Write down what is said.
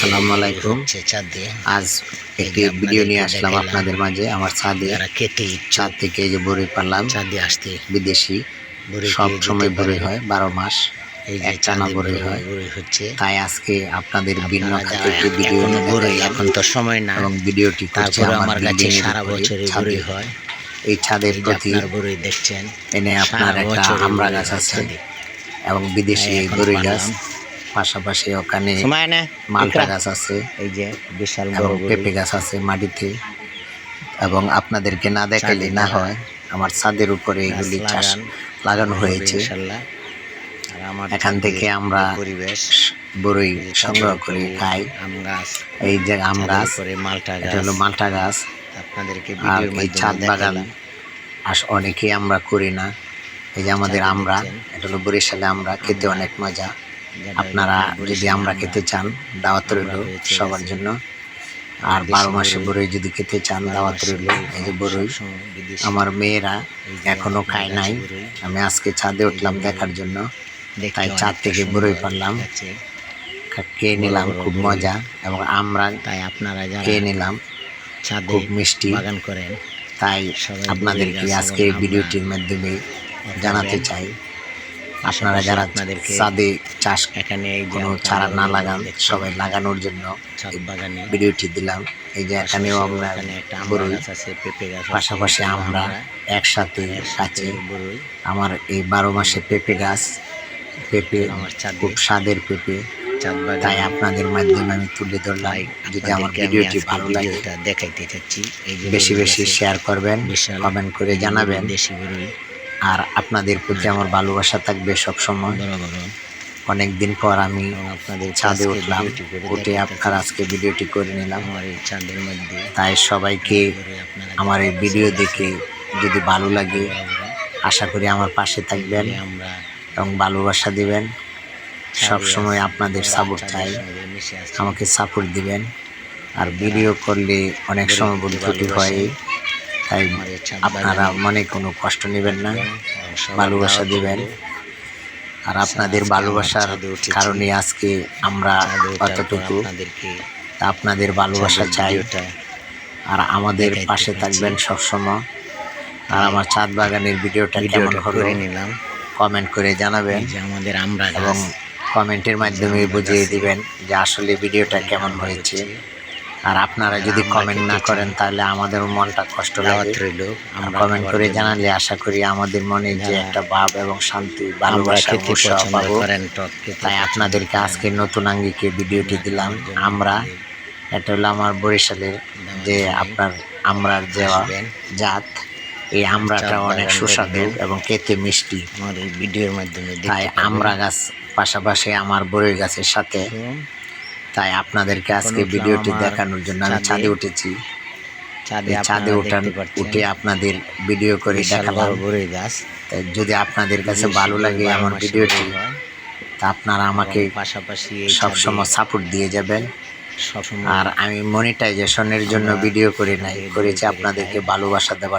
আসসালামু আলাইকুম। দিয়ে আজ একটি ভিডিও নিয়ে আসলাম আপনাদের মাঝে। আমার ছাদে ইচ্ছা ছাদ থেকে যে বড়ই পারলাম দিয়ে আসতে বিদেশি বড়ি সব সময় যেতে হয় বারো মাস এক টানা হয়। হচ্ছে। তাই আজকে আপনাদের ভিন্ন ভিডিও দেখাইলাম এখন তো সময় না। এবং ভিডিওটি তারপরে আমার কাছে সারা বছরই ছাদে। হয়। এই ছাদের প্রতি আপনার দেখছেন এনে আপনার একটা গাছ আছে এবং বিদেশি এই গাছ। পাশাপাশি ওখানে মালটা গাছ আছে। এই যে বিশাল বড় পেঁপে গাছ আছে মাটিতে। এবং আপনাদেরকে না দেখালে না হয় আমার ছাদের উপরে এগুলি চাষ লাগানো। হয়েছে। এখান থেকে আমরা পরিবেশ বড়ই সংগ্রহ করে খাই। আম গাছ এই যে আম গাছ মালটা গাছ। হলো মালটা গাছ। আপনাদেরকে আর এই ছাদ বাগান। আস অনেকেই আমরা করি না। এই যে আমাদের আমরা এটা হলো বরিশালে আমরা খেতে অনেক মজা। আপনারা যদি আমরা খেতে চান দাওয়াত রইল সবার জন্য। আর বারো মাসে বড়ই যদি খেতে চান দাওয়াত রইল। এই যে বিদেশি। আমার মেয়েরা এই যে এখনও খায় নাই। আমি আজকে ছাদে উঠলাম দেখার জন্য। তাই চাঁদ থেকে বড়ই পারলাম। খেয়ে নিলাম খুব মজা। এবং আমরা তাই আপনারা খেয়ে নিলাম ছাদে খুব মিষ্টি। বাগান করেন তাই আপনাদেরকে আজকে ভিডিওটির মাধ্যমে জানাতে চাই। আপনারা যারা আপনাদেরকে ছাদে চাষ এখানে এই কোনো চারা না লাগান সবাই লাগানোর জন্য বাগানে ভিডিওটি দিলাম। এই যে এখানেও আমরা এখানে একটা গাছ আছে পেঁপে গাছ পাশাপাশি আমরা একসাথে কাছে আমার এই বারো মাসে পেঁপে গাছ পেঁপে আমার খুব স্বাদের পেঁপে। তাই আপনাদের মাধ্যমে আমি তুলে ধরলাম। যদি আমার ভিডিওটি ভালো লাগে দেখাইতে চাচ্ছি এই বেশি বেশি শেয়ার করবেন কমেন্ট করে জানাবেন। দেশি বড়ই আর আপনাদের প্রতি আমার ভালোবাসা থাকবে সব সময় বড় বড় অনেক দিন পর আমি আপনাদের ছাদে উঠলাম উঠে আপনার আজকে ভিডিওটি করে নিলাম। আমার এই ছাদের মধ্যে তাই সবাইকে আমার এই ভিডিও দেখে যদি ভালো লাগে আশা করি আমার পাশে থাকবেন আমরা এবং ভালোবাসা দিবেন। সব সময় আপনাদের সাপোর্ট চাই। আমাকে সাপোর্ট দিবেন। আর ভিডিও করলে অনেক সময় ভুল ত্রুটি হয়। তাই আপনারা মনে কোনো কষ্ট নেবেন না ভালোবাসা দেবেন। আর আপনাদের ভালোবাসার। কারণে আজকে আমরা অতটুকু আপনাদের ভালোবাসা চাই। আর আমাদের পাশে থাকবেন সবসময়। আর আমার ছাদ বাগানের ভিডিওটা কেমন হলো? নিলাম। কমেন্ট করে জানাবেন। যে আমাদের আমরা এবং কমেন্টের মাধ্যমে বুঝিয়ে দিবেন যে আসলে ভিডিওটা কেমন হয়েছে। আর আপনারা যদি কমেন্ট না করেন তাহলে আমাদের মনটা কষ্ট লাগে? রইল আমরা কমেন্ট করে জানালে আশা করি আমাদের মনে যে একটা ভাব এবং শান্তি ভালোবাসা পাবো। তাই আপনাদেরকে আজকে নতুন আঙ্গিকে ভিডিওটি দিলাম। আমরা এটা হলো আমার বরিশালের যে আপনার আমরার দেওয়া জাত এই আমরাটা অনেক সুস্বাদু এবং খেতে মিষ্টি। আমার এই ভিডিওর মাধ্যমে তাই আমরা গাছ পাশাপাশি আমার বড়ই গাছের সাথে তাই আপনাদেরকে আজকে ভিডিওটি দেখানোর জন্য আমি ছাদে। উঠেছি ছাদে উঠান উঠে আপনাদের ভিডিও করে দেখালাম বড় গাছ তাই যদি আপনাদের কাছে ভালো লাগে আমার ভিডিওটি হয়। তা আপনারা আমাকে পাশাপাশি সবসময় সাপোর্ট দিয়ে যাবেন সবসময় আর আমি মনিটাইজেশনের জন্য ভিডিও করে নাই করেছি আপনাদেরকে। ভালোবাসা দেওয়ার